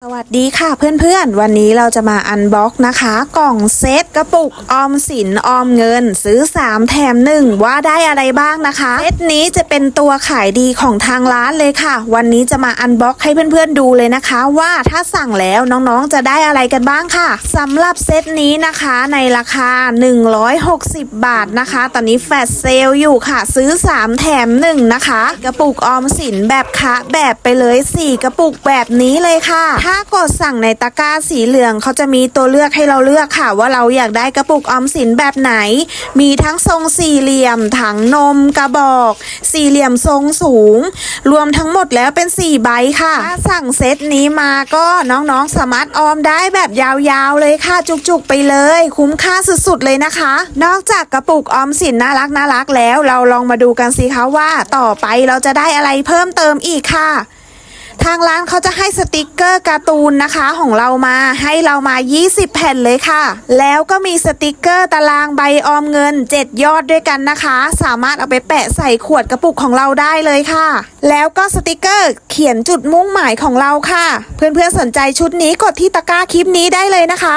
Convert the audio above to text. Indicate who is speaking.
Speaker 1: a สวัสดีค่ะเพื่อนๆ วันนี้เราจะมาอันบ็อกนะคะ กล่องเซตกระปุกออมสินออมเงิน ซื้อ 3 แถม 1 ว่าได้อะไรบ้างนะคะเซตนี้จะเป็นตัวขายดีของทางร้านเลยค่ะ วันนี้จะมาอันบ็อกให้เพื่อนๆดูเลยนะคะ ว่าถ้าสั่งแล้วน้องๆจะได้อะไรกันบ้างค่ะสำหรับเซตนี้นะคะในราคา 160 บาทนะคะ ตอนนี้แฟลชเซลอยู่ค่ะ ซื้อ 3 แถม 1 นะคะ กระปุกออมสินแบบคะแบบไปเลย 4 กระปุกแบบนี้เลยค่ะถ้ากดสั่งในตะกร้าสีเหลืองเขาจะมีตัวเลือกให้เราเลือกค่ะว่าเราอยากได้กระปุกออมสินแบบไหน มีทั้งทรงสี่เหลี่ยม ถังนมกระบอก สี่เหลี่ยมทรงสูง รวมทั้งหมดแล้วเป็น4ใบค่ะ ถ้าสั่งเซตนี้มาก็น้องๆสามารถออมได้แบบยาวๆเลยค่ะจุกๆไปเลย คุ้มค่าสุดๆเลยนะคะ นอกจากกระปุกออมสินน่ารักน่ารักแล้ว เราลองมาดูกันสิคะว่าต่อไปเราจะได้อะไรเพิ่มเติมอีกค่ะ ทางร้านเขาจะให้สติกเกอร์การ์ตูนนะคะของเรามาให้เรามา 20 แผ่นเลยค่ะ แล้วก็มีสติกเกอร์ตารางใบออมเงิน 7 ยอดด้วยกันนะคะ สามารถเอาไปแปะใส่ขวดกระปุกของเราได้เลยค่ะ แล้วก็สติกเกอร์เขียนจุดมุ่งหมายของเราค่ะ เพื่อนๆสนใจชุดนี้กดที่ตะกร้าคลิปนี้ได้เลยนะคะ